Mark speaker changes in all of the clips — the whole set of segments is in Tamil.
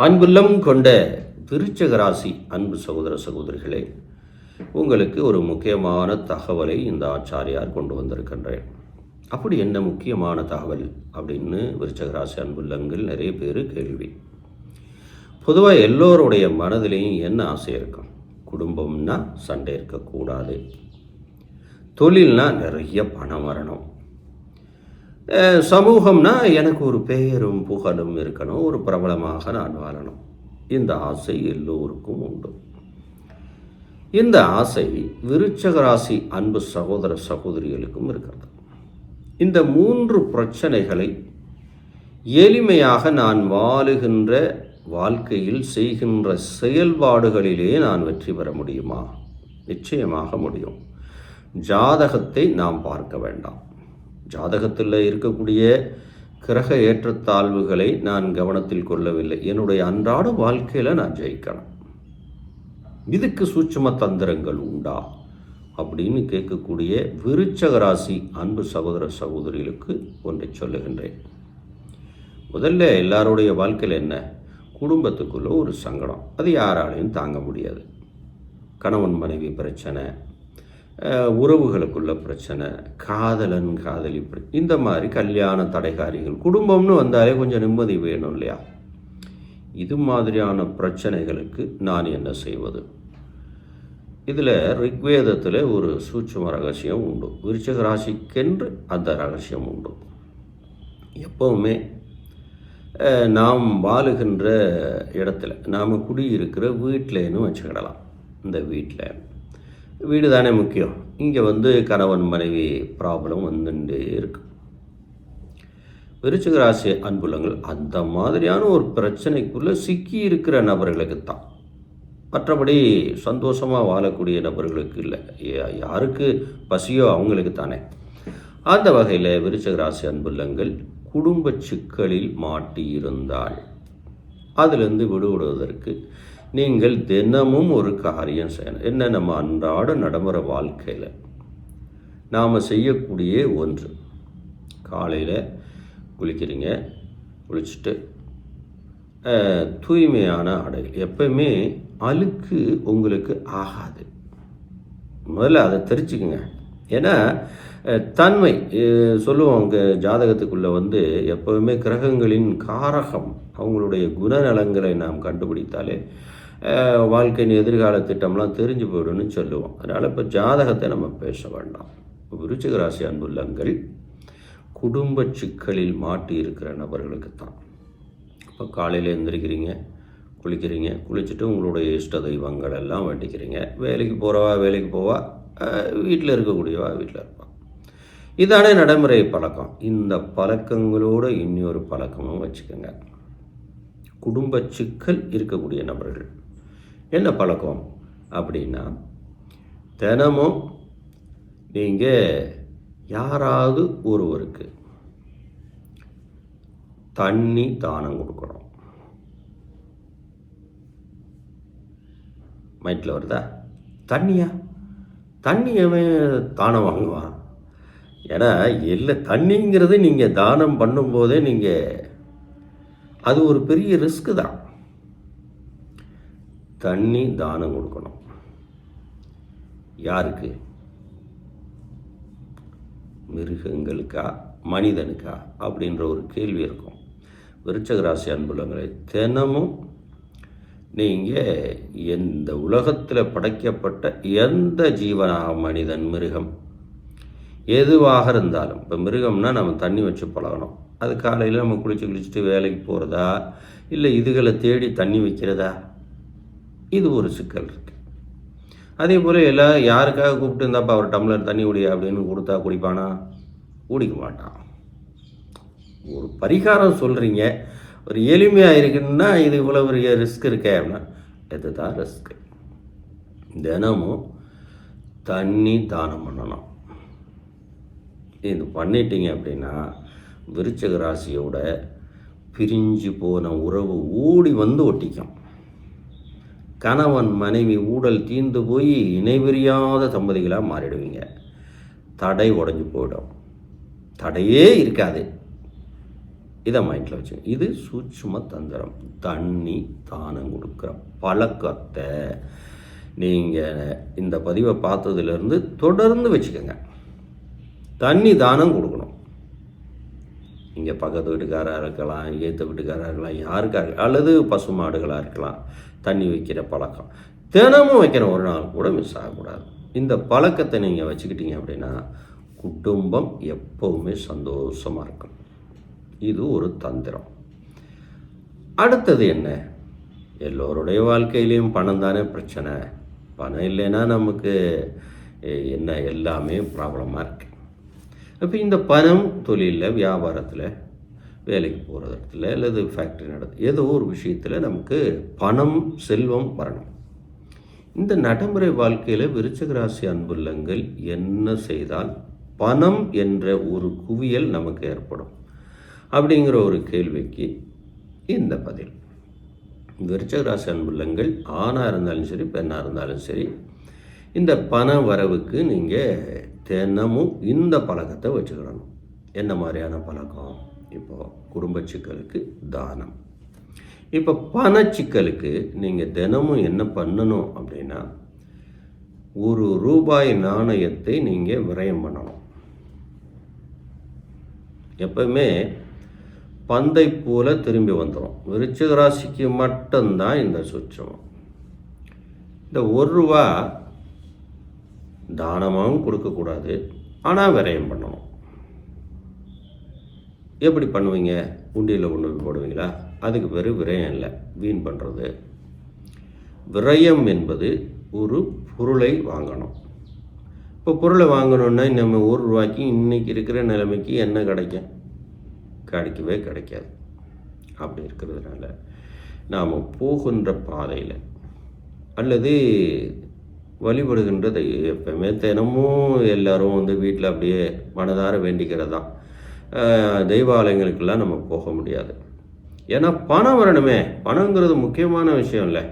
Speaker 1: அன்புள்ளம் கொண்ட விருச்சக ராசி அன்பு சகோதர சகோதரிகளே உங்களுக்கு ஒரு முக்கியமான தகவலை இந்த ஆச்சாரியார் கொண்டு வந்திருக்கின்றேன். அப்படி என்ன முக்கியமான தகவல் அப்படின்னு விருச்சக ராசி அன்புள்ளங்கள் நிறைய பேர் கேள்வி. பொதுவாக எல்லோருடைய மனதிலையும் என்ன ஆசை இருக்கும்? குடும்பம்னா சண்டை இருக்கக்கூடாது. தொழில்னா நிறைய பணம் வரணும். சமூகம்னா எனக்கு ஒரு பெயரும் புகழும் இருக்கணும் ஒரு பிரபலமாக நான் வாழணும். இந்த ஆசை எல்லோருக்கும் உண்டு. இந்த ஆசை விருச்சகராசி அன்பு சகோதர சகோதரிகளுக்கும் இருக்கிறது. இந்த மூன்று பிரச்சனைகளை எளிமையாக நான் வாழுகின்ற வாழ்க்கையில் செய்கின்ற செயல்பாடுகளிலே நான் வெற்றி பெற முடியுமா? நிச்சயமாக முடியும். ஜாதகத்தை நாம் பார்க்க வேண்டாம். ஜாதகத்தில் இருக்கக்கூடிய கிரக ஏற்றத்தாழ்வுகளை நான் கவனத்தில் கொள்ளவில்லை. என்னுடைய அன்றாட வாழ்க்கையில் நான் ஜெயிக்கணும் இதுக்கு சூட்சும தந்திரங்கள் உண்டா? அப்படின்னு கேட்கக்கூடிய விருச்சக ராசி அன்பு சகோதர சகோதரிகளுக்கு ஒன்றை சொல்லுகின்றேன். முதல்ல எல்லாருடைய வாழ்க்கையில் என்ன? குடும்பத்துக்குள்ளே ஒரு சங்கடம். அது யாராலையும் தாங்க முடியாது. கணவன் மனைவி பிரச்சனை உறவுகளுக்குள்ள பிரச்சனை காதலன் காதலி இந்த மாதிரி கல்யாண தடைகாரிகள் குடும்பம்னு வந்தாலே கொஞ்சம் நிம்மதி வேணும் இல்லையா? இது மாதிரியான பிரச்சனைகளுக்கு நான் என்ன செய்வது? இதில் ரிக்வேதத்தில் ஒரு சூட்சம ரகசியம் உண்டு. விருச்சக ராசிக்கென்று அந்த ரகசியம் உண்டு. எப்பவுமே நாம் வாழுகின்ற இடத்துல நாம் குடியிருக்கிற வீட்டிலேன்னு வச்சுக்கிடலாம். இந்த வீட்டில் வீடு தானே முக்கியம். இங்கே வந்து கணவன் மனைவி ப்ராப்ளம் வந்துட்டே இருக்கு. விருச்சிக ராசி அன்புலங்கள் அந்த மாதிரியான ஒரு பிரச்சனைக்குள்ளே சிக்கி இருக்கிற நபர்களுக்கு தான் மற்றபடி சந்தோஷமாக வாழக்கூடிய நபர்களுக்கு இல்லை. யாருக்கு? பசியோ அவங்களுக்கு தானே அந்த வகையில் விருச்சிக ராசி அன்புள்ளங்கள் குடும்ப சிக்கலில் மாட்டியிருந்தால் அதிலிருந்து விடுவிடுவதற்கு நீங்கள் தினமும் ஒரு காரியம் செய்யணும். என்ன? நம்ம அன்றாட நடைமுறை வாழ்க்கையில் நாம் செய்யக்கூடிய ஒன்று. காலையில் குளிக்கிறீங்க குளிச்சுட்டு தூய்மையான ஆடைகள் எப்பயுமே அழுக்கு உங்களுக்கு ஆகாது. முதல்ல அதை தெரிஞ்சுக்குங்க. ஏன்னா தன்மை சொல்லுவோம் ஜாதகத்துக்குள்ளே வந்து எப்போவுமே கிரகங்களின் காரகம் அவங்களுடைய குணநலங்களை நாம் கண்டுபிடித்தாலே வாழ்க்கையின் எதிர்கால திட்டம்லாம் தெரிஞ்சு போயிடும்னு சொல்லுவோம். அதனால் இப்போ ஜாதகத்தை நம்ம பேச வேண்டாம். விருச்சிக ராசி அன்புள்ளங்கள் குடும்ப சிக்கலில் மாட்டி இருக்கிற நபர்களுக்கு தான் இப்போ காலையில் எழுந்திருக்கிறீங்க குளிக்கிறீங்க குளிச்சுட்டு உங்களுடைய இஷ்ட தெய்வங்கள் எல்லாம் வேண்டிக்கிறீங்க. வேலைக்கு போகிறவா வேலைக்கு போவா? வீட்டில் இருக்கக்கூடியவா வீட்டில் இருப்பான் இதானே நடைமுறை பழக்கம். இந்த பழக்கங்களோடு இன்னொரு பழக்கமும் வச்சுக்கோங்க. குடும்ப சிக்கல் இருக்கக்கூடிய நபர்கள். என்ன பழக்கம்? அப்படின்னா தினமும் நீங்கள் யாராவது ஒருவருக்கு தண்ணி தானம் கொடுக்கணும். மைட்டில் வருதா? தண்ணியா? தண்ணி எவன் தானம் வாங்குவான்? ஏன்னா இல்லை தண்ணிங்கிறது நீங்கள் தானம் பண்ணும்போதே நீங்கள் அது ஒரு பெரிய ரிஸ்க்கு தான். தண்ணி தானம் கொடுக்கணும். யாருக்கு? மிருகங்களுக்கா? மனிதனுக்கா? அப்படின்ற ஒரு கேள்வி இருக்கும். விருச்சக ராசி அன்புலங்களை தினமும் நீங்கள் எந்த உலகத்தில் படைக்கப்பட்ட எந்த ஜீவனாக மனிதன் மிருகம்? எதுவாக இருந்தாலும் இப்போ மிருகம்னா நம்ம தண்ணி வச்சு பழகணும். அது காலையில் நம்ம குளிச்சு குளிச்சுட்டு வேலைக்கு போகிறதா இல்லை இதுகளை தேடி தண்ணி வைக்கிறதா? இது ஒரு சிக்கல் இருக்குது அதே போல் எல்லா யாருக்காக கூப்பிட்டு இருந்தாப்பா ஒரு டம்ளர் தண்ணி குடி அப்படின்னு கொடுத்தா குடிப்பானா? குடிக்க மாட்டான் ஒரு பரிகாரம் சொல்கிறீங்க ஒரு எளிமையாக இருக்குன்னா இது இவ்வளோ பெரிய ரிஸ்க் இருக்கே அப்படின்னா இதுதான் ரிஸ்க்கு தினமும் தண்ணி தானம் பண்ணணும். இது பண்ணிட்டீங்க அப்படின்னா விருச்சக ராசியோட பிரிஞ்சு போன உறவு ஓடி வந்து ஒட்டிக்கும். கணவன் மனைவி ஊடல் தீர்ந்து போய் இணைபிரியாத தம்பதிகளாக மாறிடுவீங்க. தடை உடஞ்சி போயிடும். தடையே இருக்காது. இதை மைண்டில் வச்சு இது சூட்சும தந்திரம். தண்ணி தானம் கொடுக்குற பழக்கத்தை நீங்கள் இந்த பதிவை பார்த்ததுலேருந்து தொடர்ந்து வச்சுக்கோங்க. தண்ணி தானம் கொடுக்கணும். இங்கே பக்கத்து வீட்டுக்காராக இருக்கலாம் ஏற்ற வீட்டுக்காராக இருக்கலாம் யாருக்காக அல்லது பசு மாடுகளாக இருக்கலாம். தண்ணி வைக்கிற பழக்கம். தினமும் வைக்கிற ஒரு நாள் கூட மிஸ் ஆகக்கூடாது. இந்த பழக்கத்தை நீங்கள் வச்சுக்கிட்டீங்க அப்படின்னா குடும்பம் எப்போவுமே சந்தோஷமாக இருக்கும். இது ஒரு தந்திரம். அடுத்தது என்ன? எல்லோருடைய வாழ்க்கையிலையும் பணம் தானே பிரச்சனை. பணம் இல்லைன்னா நமக்கு என்ன எல்லாமே ப்ராப்ளமாக இருக்குது அப்போ இந்த பணம் தொழிலில் வியாபாரத்தில் வேலைக்கு போகிற இடத்துல அல்லது ஃபேக்ட்ரி நடத்து ஏதோ ஒரு விஷயத்தில் நமக்கு பணம் செல்வம் வரணும். இந்த நடைமுறை வாழ்க்கையில் விருச்சகராசி அன்புள்ளங்கள் என்ன செய்தால் பணம் என்ற ஒரு குவியல் நமக்கு ஏற்படும்? அப்படிங்கிற ஒரு கேள்விக்கு இந்த பதில். விருச்சிக ராசி அன்புள்ளங்கள் ஆணாக இருந்தாலும் சரி பெண்ணாக இருந்தாலும் சரி இந்த பண வரவுக்கு நீங்கள் தினமும் இந்த பழக்கத்தை வச்சுக்கிடணும். என்ன மாதிரியான பழக்கம்? இப்போ குடும்ப சிக்கலுக்கு தானம். இப்போ பணச்சிக்கலுக்கு நீங்கள் தினமும் என்ன பண்ணணும் அப்படின்னா ஒரு ரூபாய் நாணயத்தை நீங்கள் விரயம் பண்ணணும். எப்பவுமே பந்தை போல திரும்பி வந்துடும் விருச்சிக ராசிக்கு மட்டும்தான் இந்த சுற்றம் இந்த ஒரு ரூபா தானமாகவும் கொடுக்கக்கூடாது. ஆனால் விரயம் பண்ணணும். எப்படி பண்ணுவீங்க? உண்டியில் கொண்டு போய் போடுவீங்களா? அதுக்கு பேர் விரயம் இல்லை. வீண் பண்ணுறது விரயம் என்பது ஒரு பொருளை வாங்கணும். இப்போ பொருளை வாங்கணுன்னா நம்ம ஒரு ரூபாய்க்கு இன்றைக்கி இருக்கிற நிலைமைக்கு என்ன கிடைக்கும்? கிடைக்கவே கிடைக்காது. அப்படி இருக்கிறதுனால நாம் போகின்ற பாதையில் அல்லது வழிபடுகின்றது எப்பவுமே தினமும் எல்லோரும் வந்து வீட்டில் அப்படியே மனதார வேண்டிக்கிறது தான் தெய்வாலயங்களுக்கெல்லாம் நம்ம போக முடியாது. ஏன்னா பணம் வரணுமே. பணங்கிறது முக்கியமான விஷயம் இல்லை.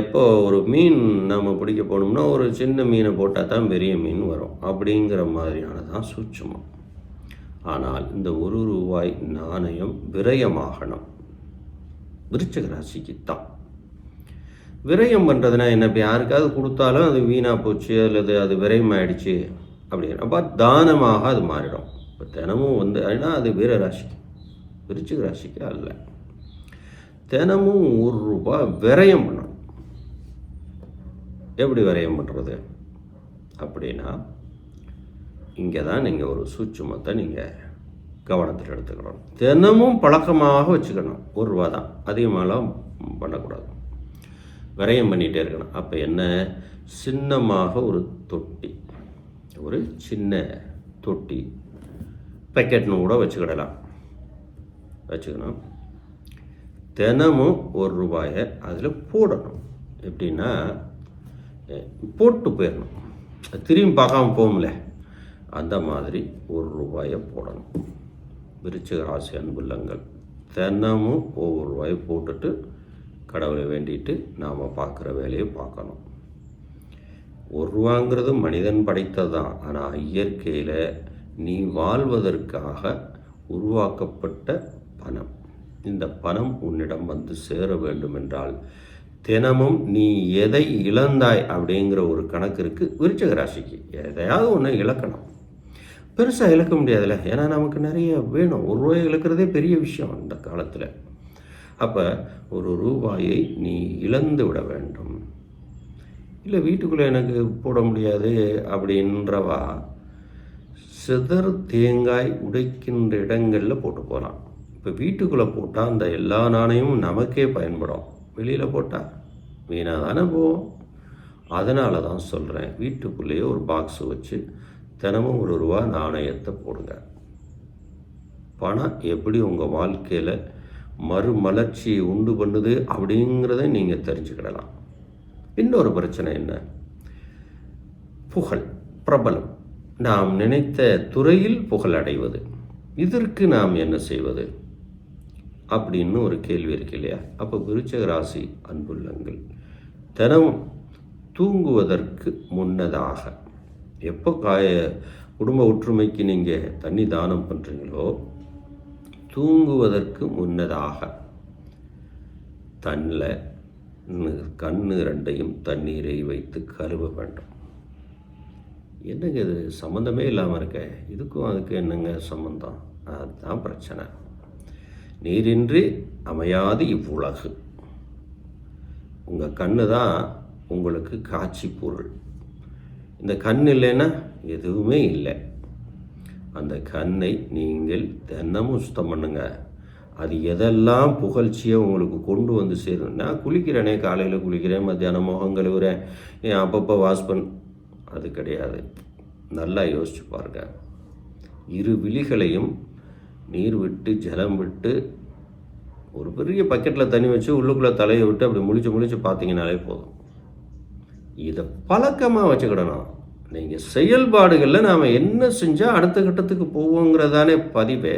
Speaker 1: எப்போ ஒரு மீன் நம்ம பிடிக்க போனோம்னா ஒரு சின்ன மீனை போட்டால் தான் பெரிய மீன் வரும். அப்படிங்கிற மாதிரியான தான் சூட்சமம். ஆனால் இந்த ஒரு ரூபாய் நாணயம் விரயமாகணும். விருச்சிக ராசிக்கு தான் விரயம் பண்ணுறதுனா என்ன? இப்போ யாருக்காவது கொடுத்தாலும் அது வீணாக போச்சு அல்லது அது விரயமாயிடுச்சு. அப்படின்னு அப்போ தானமாக அது மாறிடும். இப்போ தினமும் வந்து ஏன்னா அது வீர ராசி. விருச்சிக ராசிக்கு அல்ல. தினமும் ஒரு ரூபாய் விரயம் பண்ணணும். எப்படி விரயம் பண்ணுறது அப்படின்னா இங்கே தான் நீங்கள் ஒரு சூட்சமத்தை நீங்கள் கவனத்தில் எடுத்துக்கணும். தினமும் பழக்கமாக வச்சுக்கணும். ஒரு ரூபா தான். அதிகமாகலாம் பண்ணக்கூடாது. விரயம் பண்ணிகிட்டே இருக்கணும். அப்போ என்ன? சின்னமாக ஒரு தொட்டி. ஒரு சின்ன தொட்டி. பேக்கெட்னு கூட வச்சுக்கிடலாம். வச்சுக்கணும். தினமும் ஒரு ரூபாயை அதில் போடணும். எப்படின்னா போட்டு போயிடணும். திரும்பி பார்க்காம போகும்ல. அந்த மாதிரி ஒரு ரூபாயை போடணும். விருச்சிக ராசி அன்புள்ளங்கள் தினமும் ஒவ்வொரு ரூபாயை போட்டுட்டு கடவுளை வேண்டிட்டு நாம் பார்க்குற வேலையை பார்க்கணும். ஒரு ரூபாங்கிறது மனிதன் படைத்தது தான் ஆனால் இயற்கையில் நீ வாழ்வதற்காக உருவாக்கப்பட்ட பணம். இந்த பணம் உன்னிடம் வந்து சேர வேண்டும் என்றால் தினமும் நீ எதை இழந்தாய் அப்படிங்கிற ஒரு கணக்கு இருக்குது விருச்சக ராசிக்கு. எதையாவது ஒன்று இழக்கணும். பெருசாக இழக்க முடியாதுல்ல. ஏன்னா நமக்கு நிறைய வேணும். ஒரு ரூபாய் இழக்கிறதே பெரிய விஷயம் இந்த காலத்தில். அப்போ ஒரு ரூபாயை நீ இழந்து விட வேண்டும். இல்லை வீட்டுக்குள்ளே எனக்கு போட முடியாது அப்படின்றவா சிதர் தேங்காய் உடைக்கின்ற இடங்களில் போட்டு போகலாம் இப்போ வீட்டுக்குள்ளே போட்டால் அந்த எல்லா நாணயமும் நமக்கே பயன்படும். வெளியில் போட்டால் வீணாக தானே போவோம் அதனால தான் சொல்கிறேன் வீட்டுக்குள்ளேயே ஒரு பாக்ஸ் வச்சு தினமும் ஒரு ரூபா நாணயத்தை போடுங்க. பணம் எப்படி உங்கள் வாழ்க்கையில் மறுமலர்ச்சியை உண்டு பண்ணுது அப்படிங்கிறத நீங்கள் தெரிஞ்சுக்கிடலாம். இன்னொரு பிரச்சனை என்ன? புகழ் பிரபலம். நாம் நினைத்த துறையில் புகழ் அடைவது. இதற்கு நாம் என்ன செய்வது? அப்படின்னு ஒரு கேள்வி இருக்கு இல்லையா? அப்போ விருச்சக ராசி அன்புள்ளங்கள் தினம் தூங்குவதற்கு முன்னதாக எப்போ காய குடும்ப ஒற்றுமைக்கு நீங்கள் தண்ணி தானம் பண்ணுறீங்களோ தூங்குவதற்கு முன்னதாக தன்னில் கண்ணு ரெண்டையும் தண்ணீரை வைத்து கழுவ வேண்டும். என்னங்க இது? சம்மந்தமே இல்லாமல் இருக்க. இதுக்கும் அதுக்கு என்னங்க சம்மந்தம் அதுதான் பிரச்சனை. நீரின்றி அமையாது இவ்வுலகு. உங்கள் கண்ணு தான் உங்களுக்கு காட்சி பொருள். இந்த கண் இல்லைன்னா எதுவுமே இல்லை. அந்த கண்ணை நீங்கள் தினமும் சுத்தம் பண்ணுங்கள் அது எதெல்லாம் புகழ்ச்சியை உங்களுக்கு கொண்டு வந்து சேரும்? நான் குளிக்கிறேனே காலையில் குளிக்கிறேன் மத்தியானம் முகம் கழுவுறேன் ஏன் அப்பப்போ வாஷ் பண் அது கிடையாது. நல்லா யோசிச்சு பாருங்க. இரு விழிகளையும் நீர் விட்டு ஜலம் விட்டு ஒரு பெரிய பக்கெட்டில் தண்ணி வச்சு உள்ளுக்குள்ளே தலையை விட்டு அப்படி முழிச்சு முழிச்சு பார்த்தீங்கனாலே போதும். இதை பழக்கமாக வச்சுக்கிடணும். நீங்கள் செயல்பாடுகளில் நாம் என்ன செஞ்சால் அடுத்த கட்டத்துக்கு போவோங்கிறதானே பதிவே.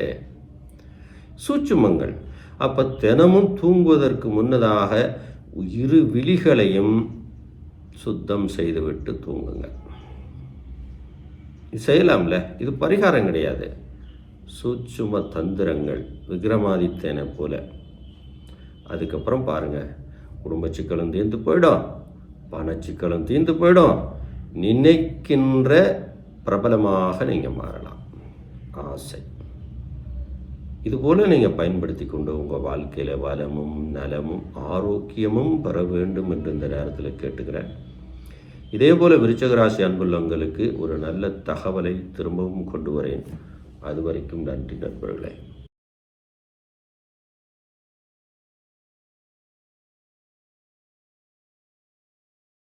Speaker 1: சூட்சுமங்கள். அப்போ தினமும் தூங்குவதற்கு முன்னதாக இரு விழிகளையும் சுத்தம் செய்துவிட்டு தூங்குங்க இது செய்யலாம்ல? இது பரிகாரம் கிடையாது. சூட்சும தந்திரங்கள் விக்ரமாதித்தனை போல. அதுக்கப்புறம் பாருங்கள் குடும்ப சிக்கலும் தீர்ந்து போயிடும். பணச்சிக்கலும் தீர்ந்து போயிடும். நினைக்கின்ற பிரபலமாக நீங்கள் மாறலாம். ஆசை. இதுபோல் நீங்கள் பயன்படுத்தி கொண்டு உங்கள் வாழ்க்கையில் வளமும் நலமும் ஆரோக்கியமும் பெற வேண்டும் என்று இந்த நேரத்தில் கேட்டுக்கிறேன். இதே போல் விருச்சகராசி அன்புள்ளவங்களுக்கு ஒரு நல்ல தகவலை திரும்பவும் கொண்டு வரேன். அது வரைக்கும் நன்றி நண்பர்களே.